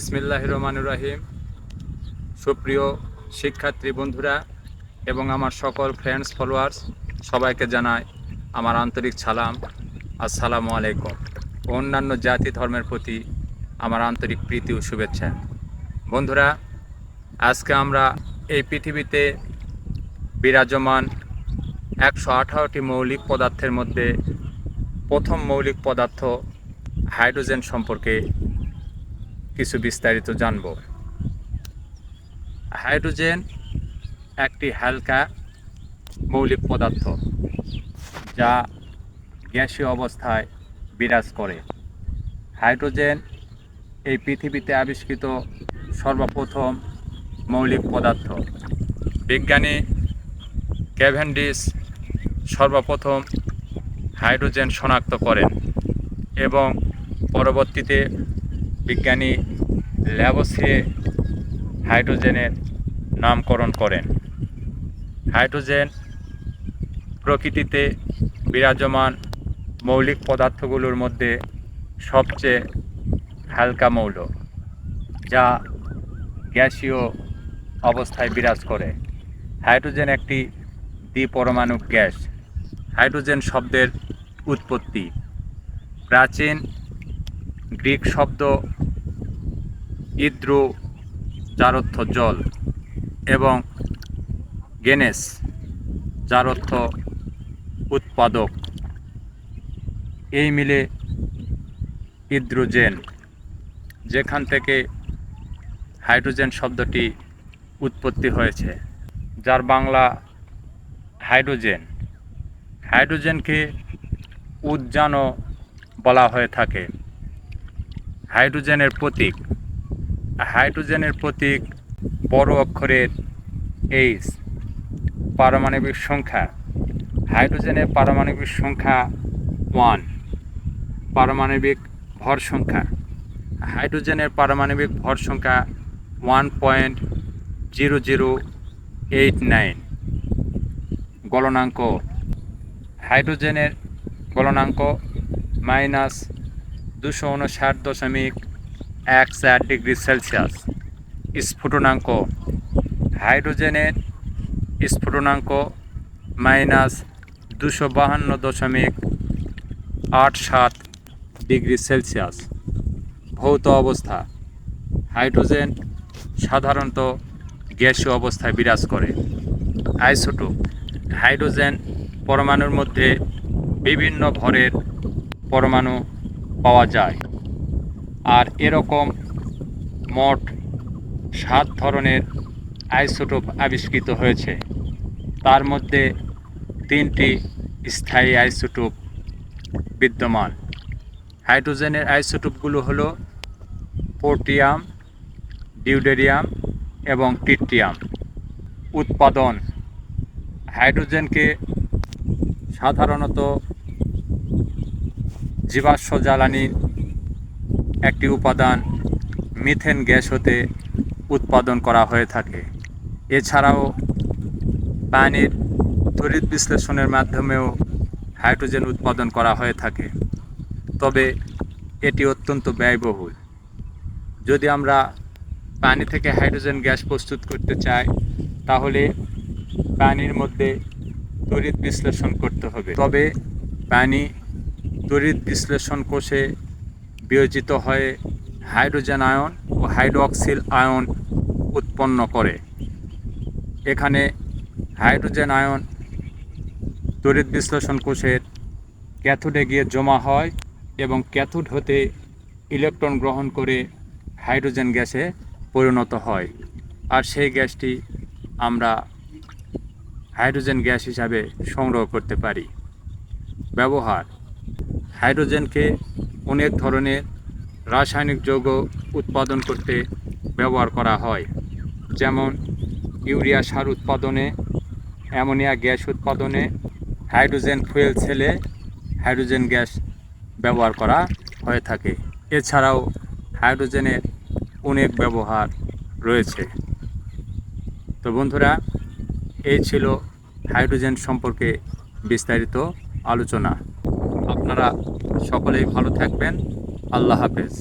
বিসমিল্লাহ রহমানুর রাহিম সুপ্রিয় শিক্ষার্থী বন্ধুরা এবং আমার সকল ফ্রেন্ডস ফলোয়ার্স সবাইকে জানাই আমার আন্তরিক সালাম। আসসালামু আলাইকুম। অন্যান্য জাতি ধর্মের প্রতি আমার আন্তরিক প্রীতি ও শুভেচ্ছা। বন্ধুরা, আজকে আমরা এই পৃথিবীতে বিরাজমান একশো আঠারোটি মৌলিক পদার্থের মধ্যে প্রথম মৌলিক পদার্থ হাইড্রোজেন সম্পর্কে কিছু বিস্তারিত জানব। হাইড্রোজেন একটি হালকা মৌলিক পদার্থ যা গ্যাসীয় অবস্থায় বিরাজ করে। হাইড্রোজেন এই পৃথিবীতে আবিষ্কৃত সর্বপ্রথম মৌলিক পদার্থ। বিজ্ঞানী ক্যাভেন্ডিস সর্বপ্রথম হাইড্রোজেন শনাক্ত করেন এবং পরবর্তীতে বিজ্ঞানী ল্যাবসে হাইড্রোজেনের নামকরণ করেন। হাইড্রোজেন প্রকৃতিতে বিরাজমান মৌলিক পদার্থগুলোর মধ্যে সবচেয়ে হালকা মৌল, যা গ্যাসীয় অবস্থায় বিরাজ করে। হাইড্রোজেন একটি দ্বিপরমাণু গ্যাস। হাইড্রোজেন শব্দের উৎপত্তি প্রাচীন গ্রিক শব্দ ইদ্রু যার অর্থ জল এবং গেনেস যার অর্থ উৎপাদক। এই মিলে ইদ্রোজেন, যেখান থেকে হাইড্রোজেন শব্দটি উৎপত্তি হয়েছে, যার বাংলা হাইড্রোজেন। হাইড্রোজেনকে উদ্যানও বলা হয়ে থাকে। হাইড্রোজেনের প্রতীক। হাইড্রোজেনের প্রতীক বড় অক্ষরের এইচ পারমাণবিক সংখ্যা। হাইড্রোজেনের পারমাণবিক সংখ্যা ওয়ান পারমাণবিক ভর সংখ্যা। হাইড্রোজেনের পারমাণবিক ভর সংখ্যা one point zero zero eight nine গলনাঙ্ক। হাইড্রোজেনের গলনাঙ্ক মাইনাস দুশো উনষাট দশমিক এক চার ডিগ্রি সেলসিয়াস। স্ফুটনাঙ্ক, হাইড্রোজেনের স্ফুটনাঙ্ক মাইনাস দুশো বাহান্ন দশমিক আট সাত ডিগ্রি সেলসিয়াস। ভৌত অবস্থা, হাইড্রোজেন সাধারণত গ্যাসীয় অবস্থায় বিরাজ করে। আইসোটোপ, হাইড্রোজেন পরমাণুর মধ্যে বিভিন্ন ভরের পরমাণু পাওয়া যায়। আর এরকম মোট সাত ধরনের আইসোটোপ আবিষ্কৃত হয়েছে। তার মধ্যে তিনটি স্থায়ী আইসোটোপ বিদ্যমান। হাইড্রোজেনের আইসোটোপগুলো হলো পোর্টিয়াম ডিউডেরিয়াম এবং টিট্রিয়াম। উৎপাদন হাইড্রোজেনকে সাধারণত জীবাশ্ম জ্বালানির একটি উপাদান মিথেন গ্যাস হতে উৎপাদন করা হয়ে থাকে। এছাড়াও পানির তড়িৎ বিশ্লেষণের মাধ্যমেও হাইড্রোজেন উৎপাদন করা হয়ে থাকে। তবে এটি অত্যন্ত ব্যয়বহুল। যদি আমরা পানি থেকে হাইড্রোজেন গ্যাস প্রস্তুত করতে চাই, তাহলে পানির মধ্যে তড়িৎ বিশ্লেষণ করতে হবে। তবে পানি তড়িৎ বিশ্লেষণ কোষে বিয়োজিত হয়ে হাইড্রোজেন আয়ন ও হাইড্রোক্সিল আয়ন উৎপন্ন করে। এখানে হাইড্রোজেন আয়ন তড়িৎ বিশ্লেষণ কোষের ক্যাথোডে গিয়ে জমা হয় এবং ক্যাথোড হতে ইলেকট্রন গ্রহণ করে হাইড্রোজেন গ্যাসে পরিণত হয়। আর সেই গ্যাসটি আমরা হাইড্রোজেন গ্যাস হিসাবে সংগ্রহ করতে পারি। ব্যবহার হাইড্রোজেনকে অনেক ধরনের রাসায়নিক যৌগ উৎপাদন করতে ব্যবহার করা হয়। যেমন ইউরিয়া সার উৎপাদনে, অ্যামোনিয়া গ্যাস উৎপাদনে, হাইড্রোজেন ফুয়েল সেলে হাইড্রোজেন গ্যাস ব্যবহার করা হয়ে থাকে। এছাড়াও হাইড্রোজেনের অনেক ব্যবহার রয়েছে। তো বন্ধুরা, এই ছিল হাইড্রোজেন সম্পর্কে বিস্তারিত আলোচনা। আপনারা সকলেই ভালো থাকবেন। আল্লাহ হাফেজ।